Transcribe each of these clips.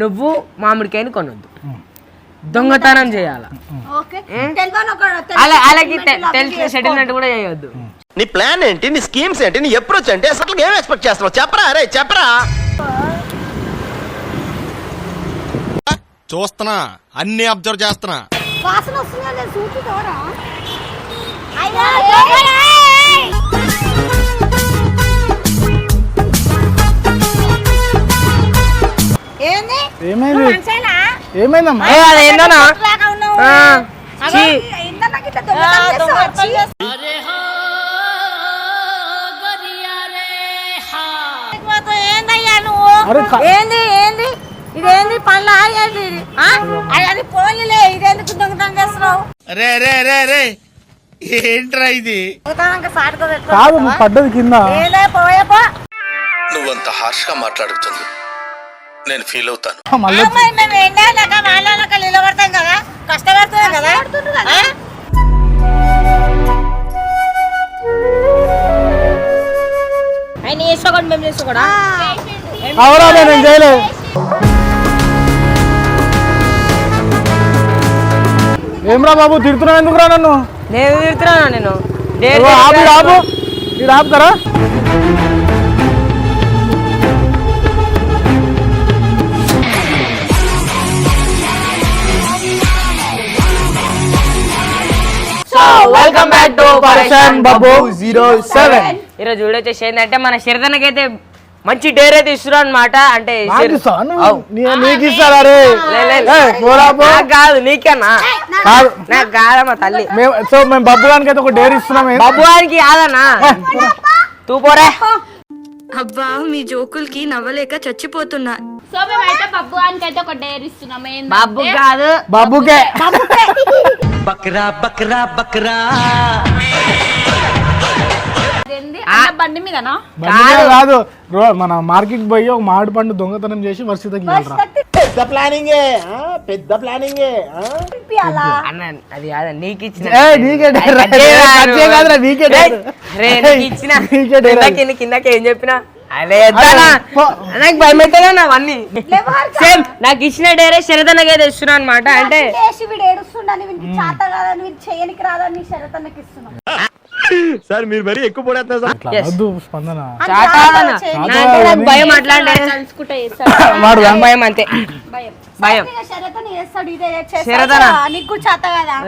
నువ్వు మామిడికాయని కొనొద్దు. దొంగతనం చేయాల. అలా అలాగే తెలిసిన సెటిల్మెంట్ కూడా చేయొద్దు. నీ ప్లాన్ ఏంటి? నీ స్కీమ్స్ ఏంటి? నీ అప్రోచ్ ఏంటి? అసలు ఏం ఎక్స్పెక్ట్ చేస్తున్నావు? చెప్పరా అరే చెప్పరా. చూస్తున్నా. అన్ని అబ్జర్వ్ చేస్తున్నా. వాసన వస్తుందా? ఏమైందమ్మా? ఏంది ఏంది? ఇదేంది పనులు ఆగేది ఇది? అది పోలీలే ఇదెందుకు దొంగతనం చేస్తున్నావు? రే రే రే రే ఏంట్రా ఇది? కాదు పడ్డది కింద. ఏదే పోయేపో నువ్వంత హార్ష్గా మాట్లాడుతుంది. నేను ఫీల్ అవుతాను. మేము వాళ్ళక నిలబడతాం కదా? కష్టపడుతున్నాం కదా? ఆ? ఆయన వేసుకోకండి మేము వేసుకోకూడా అవరా నేను చేయలేదు. ఏమ్రా బాబు తిడుతున్నావు ఎందుకురా నన్ను? నేను తిడుతున్నానా నేను? ఆపు ఆపు. ఈడ ఆపుతారా? వెల్కమ్ బ్యాక్ టు పర్సన్ బాబు జీరో సెవెన్ ఈరోజు వీడియో వచ్చేసి ఏంటంటే మన శరదనకైతే మంచి డేర్ అయితే ఇస్తున్నారు అనమాట అంటే నాకు ఇస్తారా కాదు నీకన్నా. కాదు నాకు కాదమ్మా తల్లి. సో మేము బబ్బు అయితే ఒక డేర్ ఇస్తున్నాం ఏం? బాబు గారికి కాదన్నా తూ పోరే. అబ్బా మీ జోకులకి నవ్వలేక చచ్చిపోతున్నా. సో మేమైతే బబ్బు అని అయితే ఒక డేర్ ఇస్తున్నాం. ఏంటంటే బాబు కాదు బాబుకే బక్రా బక్రా బక్రా. అదేంది అన్న బండి మీదనా? బండి మీద కాదు. రో- మన మార్కెట్ పోయి ఒక మామిడి పండు దొంగతనం చేసి వర్షితకి ఇవ్వాలిరా. పెద్ద ప్లానింగే పెద్ద ప్లానింగే అన్న అది కాదు నీకు ఇచ్చిన ఏయ్, నీకే నీకే డేర్. రే నీకు ఇచ్చిన నీకే కిందకి ఏం చెప్పినా. నాకు భయం అవన్నీ? సేమ్ నాకు ఇచ్చిన డేరే ఇస్తున్నా అనమాట అంటే సార్ మీరు మరీ ఎక్కువ సార్. భయం. అట్లాంటి వాడు అంతే భయం నీకు చేత కదా?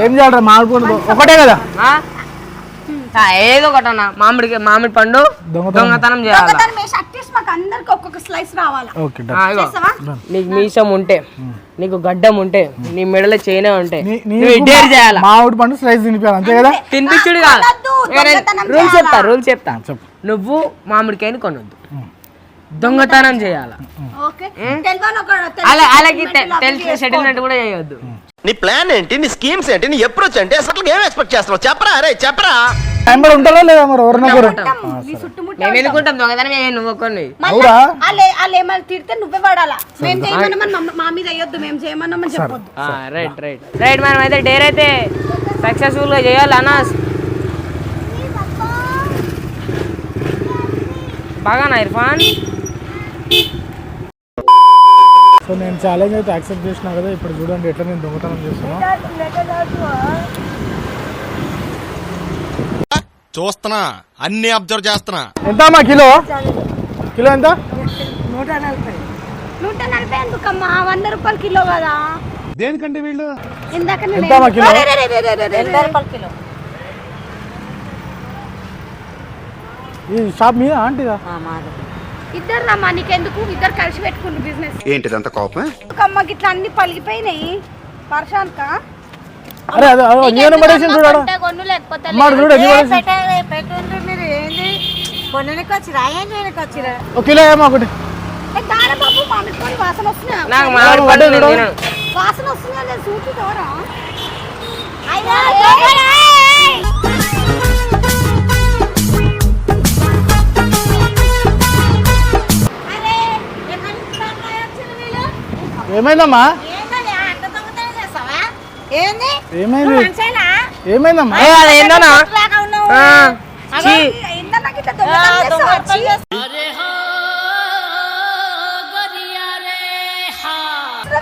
ఏం చేయాలి ఒకటే కదా? ఏదో ఒకటి అన్న. మామిడి మామిడి పండు దొంగతనం. చేయాలి? దొంగతనం వేసి అట్లీస్ట్ మాకు అందరికి ఒక్కొక్క స్లైస్ రావాలా? ఓకే ఆ, ఇగో. నీకు మీసం ఉంటే నీకు గడ్డం ఉంటే నీ మెడలో చైనా ఉంటే డేర్ చేయాలా? మామిడి పండు స్లైస్ తినిపించాలి అంతే కదా? తినిపించుడు కాదు. రూల్ చెప్తా? రూల్ చెప్తా నువ్వు మామిడికాయని కొనొద్దు. దొంగతనం చేయాల? అలాగే తెలిసిన సెటిల్మెంట్ కూడా చేయొద్దు. నీ ప్లాన్ ఏంటి? నీ స్కీమ్స్ ఏంటి? నీ అప్రోచ్ ఏంటి? అసలు ఏం ఎక్స్పెక్ట్ చేస్తున్నావు? చెప్పరా అరే చెప్పరా. టైం మరి? ఉంటారా లేదా మరి ఎవరినొకరు నీ చుట్టుముట్టు మేము ఎన్నుకుంటాం దొంగతనం ఏ నువ్వు ఒక్కడిని అవురా? వాళ్ళే వాళ్ళు ఏమైనా తిడితే నువ్వే పడాలా మేము మా- మీద అయ్యొద్దు మేము చెప్పొద్దు. రైట్ రైట్ రైట్ మనం అయితే డేర్ అయితే సక్సెస్ఫుల్గా చేయాలి బాగానా ఇర్ఫాన్. సో నేను ఛాలెంజ్ అయితే యాక్సెప్ట్ చేసిన కదా ఇప్పుడు చూడండి ఎట్లా నేను దొంగతనం చేస్తున్నా. చూస్తున్నా అన్ని అబ్జర్వ్ చేస్తున్నా. ఎంత అమ్మా కిలో? కిలో ఎంత? నూట నలభై. ఎందుకమ్మా? వంద రూపాయలు కిలో కదా. దేనికంటే వీళ్ళు? ఇందాక కిలో? ఈ షాప్ మీద ఆంటీదా? ఇద్దరు రమ్మా నీకెందుకు ఇద్దరు కలిసి పెట్టుకుంటు బిజినెస్. ఏంటిదంత కోపం? అమ్మకి ఇట్లా అన్ని పలిగిపోయినాయి. వర్షానిక అరే అదే అదే చూడాడు లేకపోతే అమ్మాడు చూడు ఎన్ని పడేసి పెట్టుండ్రు మీరు ఏంది? కొననికి వచ్చిరా ఏం చేయడానికి వచ్చిరా? ఒక కిలో ఏమో ఒకటి. దానబాబు మామిడి పండు వాసన వస్తున్నాయా? నాకు మామిడి పండు నేను తినను. వాసన ఏమైందమ్మా? ఏమైంది? ఏమైందమ్మా?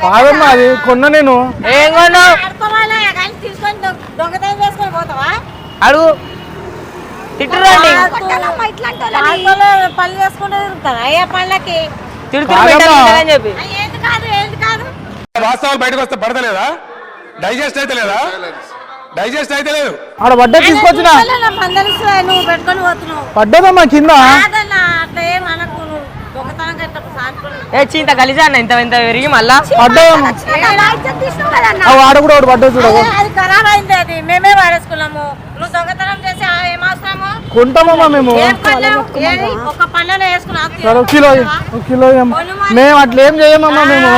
కాదమ్మా అది కొన్న నేను. ఏం కొన్నావు ఆడుకోవాలా? కానీ తీసుకొని దొ- దొంగతనం చేసుకొని పోతావా? అడుగు. తిట్టురండి. పనులు చేసుకుంటూ తిరుగుతారా అయ్యా పళ్ళకి? తిడుతురు కాదమ్మా. అని చెప్పి. వాస్తవాలు బయటకు వస్తే పడతలేదా? డైజెస్ట్ అయితే లేదా? డైజెస్ట్ అయితే లేదు. ఆడ పడ్డ తీసుకొచ్చిన. పడ్డదమ్మా కింద? ఏం చింత కలిసి అన్న ఇంత ఇంత పెరిగి మళ్ళా? పడ్డదమ్మా ఆ వాడ కూడా ఒకటి పడ్డది చూడ అది ఖరాబ్ అయింది అది. మేమే వాడేసుకున్నాము. నువ్వు దొంగతనం చేసి ఆ ఏం అవసరము? కొంటామమ్మా మేము? ఒక కిలో కిలో ఇయ్యమ్మా. మేము అట్లా ఏం చేయమమ్మా మేము.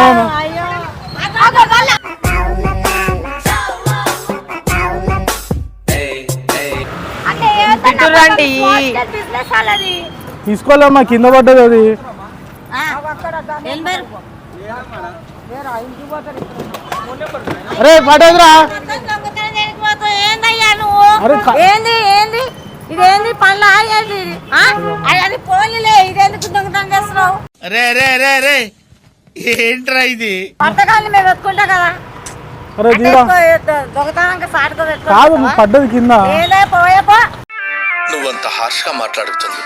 తీసుకోవాలమ్మా కింద పడ్డది అది. అరే క- ఏంది ఏంది? ఇదేంది పనులు? అది- పోనీలే ఇదెందుకు దొంగతనం చేస్తున్నావు రే రే రే రే. ఏంట్రా ఇది? మేము ఎత్తుకుంటాం కదా. అరే తీరా కాదు పెట్టుకుంటావా? పడ్డది కింద. నువ్వంత హార్ష్గా మాట్లాడుతుంది.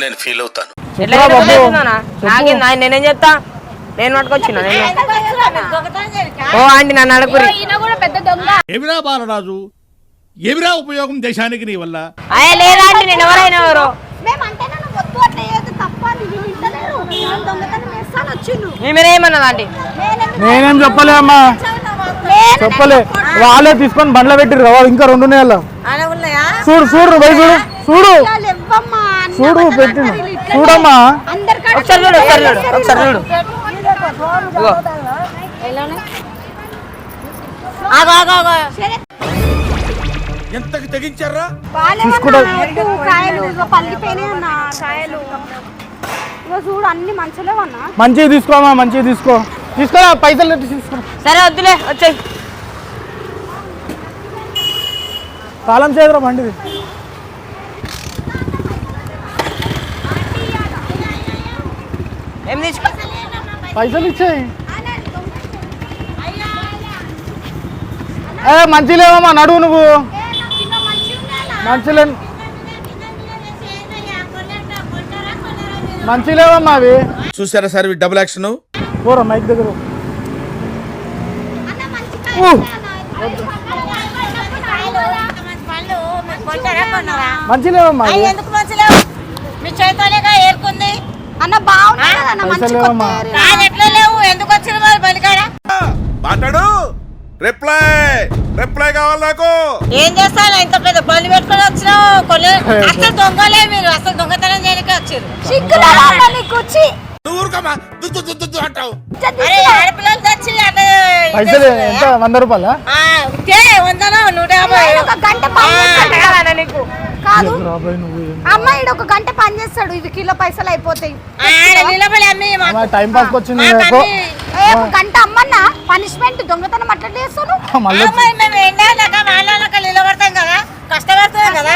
నేను ఫీల్ అవుతాను. ఎట్లా చెప్పురా బాబు. తిరుగుతున్నానా నాకేం నా- నేనేం చెప్తా? నేను పట్టుకొచ్చిన నేను దొంగతనం? ఓ ఆంటీ నన్ను అడగురి ఈయన కూడా పెద్ద దొంగ. ఎవిరా బాలరాజు? ఎవిరా ఉపయోగం దేశానికి నీ వల్ల? అయ్యా లేదా ఆంటీ నేను ఎవరైనా ఎవరు మేమేమన్నది ఆంటీ నేనేం చెప్పలే అమ్మా చెప్పలే. వాళ్ళే తీసుకొని బండ్లో పెట్టిరు వాళ్ళు ఇంకా రెండు నెలలు చూడు చూడు పోయి చూడు చూడు. చూడు పెట్టిన. చూడమ్మా. ఒకసారి చూడు ఒకసారి చూడు ఒకసారి చూడు. ఇగో ఆగు, ఆగు, ఆగు. ఎంతకి తెగించారా? కాయలు పల్లిపోయినాయి అన్న కాయలు. చూడు అన్ని మంచిలేవన్నా మంచిగా తీసుకోమా మంచిగా తీసుకో. తీసుకో పైసలు తీసుకో. సరే వద్దులే వచ్చాయి. తాళం చేదురా బండిది. ఏం తీసుకో? పైసలు ఇచ్చేయి. ఏ మంచి లేవమ్మా నడువు నువ్వు. మంచి లే మంచి లేవమ్మా అవి. చూసారా సార్ డబుల్ యాక్షన్ పోరా మైక్ దగ్గర మంచి లేవమ్మా ఎందుకు మంచిలేవు మీ చేతోనేగా ఏరుకుంది? అన్న బాగున్నాయి మంచి కాదు ఎట్లా లేవు? ఎందుకు వచ్చిన మాట్లాడు. రిప్లై. రిప్లై కావాలి నాకు. ఏం చేస్తాను ఇంత పెద్ద బండి పెట్టుకొని వచ్చినావు. అసలు దొంగలే మీరు. అసలు దొంగతనం చేయడానికి వచ్చారు నీకు వచ్చి నువ్వు ఊరుకోమా దుద్దు దుద్దు దుద్దు అంటావు. పైసలు ఎంత? వంద రూపాయలా? కాదు. అమ్మాయి ఒక గంట పని చేస్తాడు. ఇది కిలో పైసలు అయిపోతాయి. టైం పాస్కి వచ్చింది గంట అమ్మన్నా? పనిష్మెంట్ దొంగతనం అట్లా చేస్తాను. కష్టపడుతున్నాం కదా.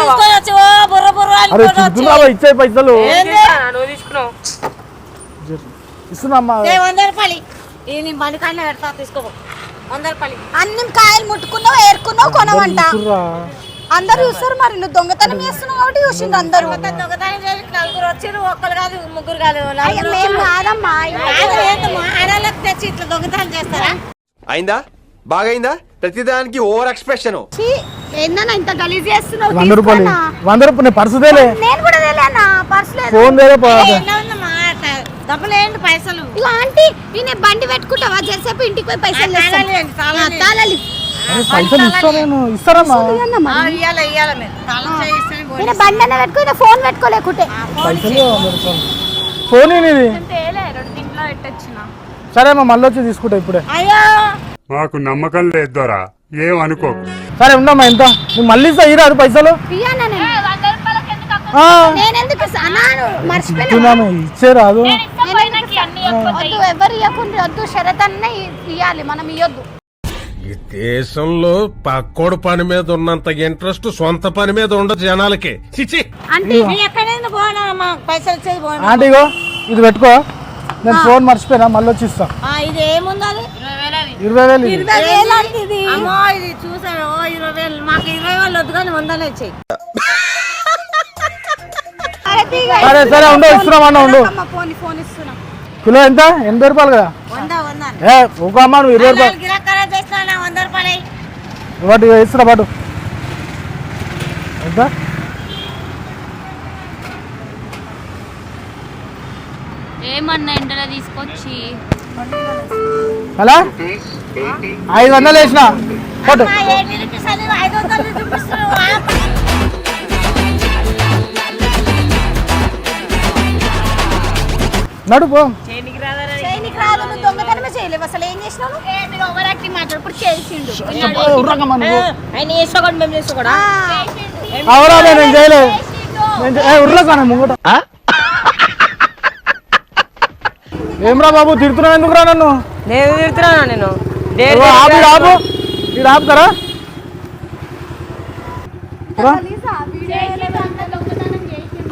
తీసుకొని వచ్చి ఓ బుర్ర బుర్ర అరే అనుకొని వచ్చి చిక్కున్నావా ఇచ్చే పైసలు? ఏంది? నువ్వు తీసుకున్నావు. ఇస్తున్నా ఏ, వంద రూపాయలు ఈ నీ బండి కాడనే పెడతా తీసుకో వంద రూపాయలు అన్ని కాయలు ముట్టుకున్నావు ఏరుకున్నావు కొనవంట. ఇస్తుర్రా. అందరు చూస్తారు మరి నువ్వు దొంగతనం చేస్తున్నావు కాబట్టి చూసిండ్రు అందరూ. దొంగతనం చేసి నలుగురు వచ్చిర్రు ఒక్కరు కాదు ముగ్గురు కాదు అయ్యో, నలుగురు మేము. కాదమ్మా ఆడవాళ్ళకి తెచ్చి ఇట్లా దొంగతనం చేస్తారా? అయిందా? బాగైందా? ప్రతిదానికి ఓవర్ ఎక్స్ప్రెషన్. ఏందన్నా ఇంత గలీజ్ చేస్తున్నావు? వంద రూపాయలు? వంద రూపాయలు పర్సు తేలే. నేను కూడా తెలియనా పర్స్ లేదు. ఫోన్ ఏంటి పైసలు? ఇగో ఆంటీ నేను బండి పెట్టుకుంటావా? జరసేపు ఇంటికి పోయి పైసలు ఆ, తెస్తాను. తాళాలు ఇవ్వండి, తాళాలు ఆ, తాళాలు ఇవ్వు. అరే పైసలు ఇస్తా నేను? ఇస్తారమ్మా ఇవ్వన్నా ఆ, మరి. ఇయ్యాల ఇయ్యాల మీరు. తాళం చేయిస్తేనే పోనీ. నేను బండి అన్న పెట్టుకుని ఫోన్ పెట్టుకోలేకుంటే. పైసలు వంద రూపాయలు ఫోన్? ఇది? తేలే రెండు ఇంట్లో పెట్టొచ్చిన. సరే అమ్మా మళ్ళీ వచ్చి తీసుకుంటా ఇప్పుడే. అయ్యో! మాకు నమ్మకం లేదు దొరా. ఏం అనుకోకు సరే ఉండమ్మా ఎంత? నువ్వు మళ్ళీ ఇస్తా ఇరా పైసలు? ఆ, అన్నాను మర్చిపోయినా ఇస్తున్నాను ఇచ్చే రాదు. నేను ఇస్తా? పోయినాకి అన్ని వద్దు ఎవరు ఇవ్వకుండా వద్దు షరత్ అన్న ఇవ్వాలి మనం ఇవ్వద్దు ఈ దేశంలో పక్కోడు పని మీద ఉన్నంత ఇంట్రెస్ట్ సొంత పని మీద ఉండదు జనాలకి. చిచి అంటే నీ ఎక్కడైనా పోనా మా పైసలు వచ్చేది పోనా ఆంటీ ఇగో ఇది పెట్టుకో. నేను ఫోన్ మర్చిపోయినా మళ్ళీ వచ్చి ఇస్తా. ఆ, ఇది ఏముంది అది? ఇరవై వేలు. ఇరవై వేలు అంటే ఇది. అమ్మో ఇది చూసాను ఓ ఇరవై వేలు. మాకు ఇరవై వేలు వద్దు కానీ వందలు వచ్చాయి. సరే సరే ఉండు ఇస్తున్నాం అన్న ఉండు. ఫోన్ ఫోన్ ఇస్తున్నా. కిలో ఎంత? ఎనభై రూపాయలు కదా? ఏ ఒక అమ్మ నువ్వు ఇరవై రూపాయలు. వాటి ఇస్తున్నా పాటు ఎంత? ఏమన్నా ఎండలో తీసుకొచ్చి అలా ఐదు వందలు వేసిన. నడుపు అవరా నేను చేయలేదు. ఉర్రకన్నా ముంగట. ఏమ్రా బాబు తిడుతున్నావు ఎందుకురా నన్ను? నేను తిడుతున్నాను నేను? ఆపు ఆపు. ఈడ ఆపుతారా? రా.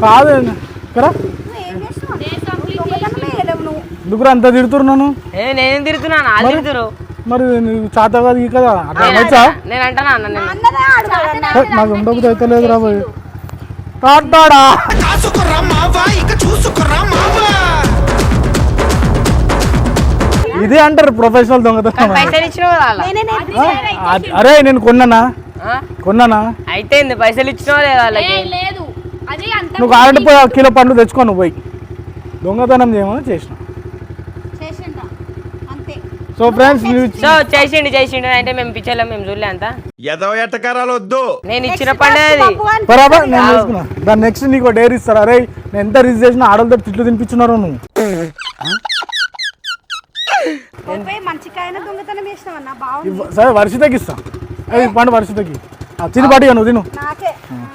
కాదు ఎందుకురా అంత తిడుతున్నాను ఏ నేను తిడుతున్నాను? మరి చేత కాదు ఈ కదా? అట్లా వచ్చా నేను అంటానా నాకు ఉండబుద్ధి అయితే లేదు రా పోయి టాటాడా కాసుకురా మావా ఇక చూసుకురా ఇది అంటారు ప్రొఫెషనల్ దొంగతనం. పైసలు. ఆ, అరే నేను కొన్నానా? ఆ? కొన్నానా? అయితే ఏంది పైసలు ఇచ్చినావు లేదా వాళ్ళకి? లేదు. అది అంత నువ్వు కావాలంటే పోయి కిలో పండు తెచ్చుకో నువ్వు పోయి. దొంగతనం చేయమని చేసిన. సో ఫ్రెండ్స్ సో చేసిండు చేసిండు. అంటే మేము పిచ్చర్లో మేము చూడలే అంత. ఎదవ ఎట్టకారాలు వద్దు. నేను ఇచ్చిన పండే అది. బరాబర్ నేను చేసుకున్నా. దాని నెక్స్ట్ నీకు డైరీ ఇస్తారా? అరే నేను ఎంత రిజ్ చేసినా ఆడలతో తిట్లు తినిపించున్నారు నువ్వు పోయి మంచికాయన దొంగతనం చేసినావు అన్న బాగుంది ఇవ్వ- సరే వర్షితకి ఇస్తా. అది పండు వర్షితకి. ఆ, తిని పాటిగా నువ్వు తిను.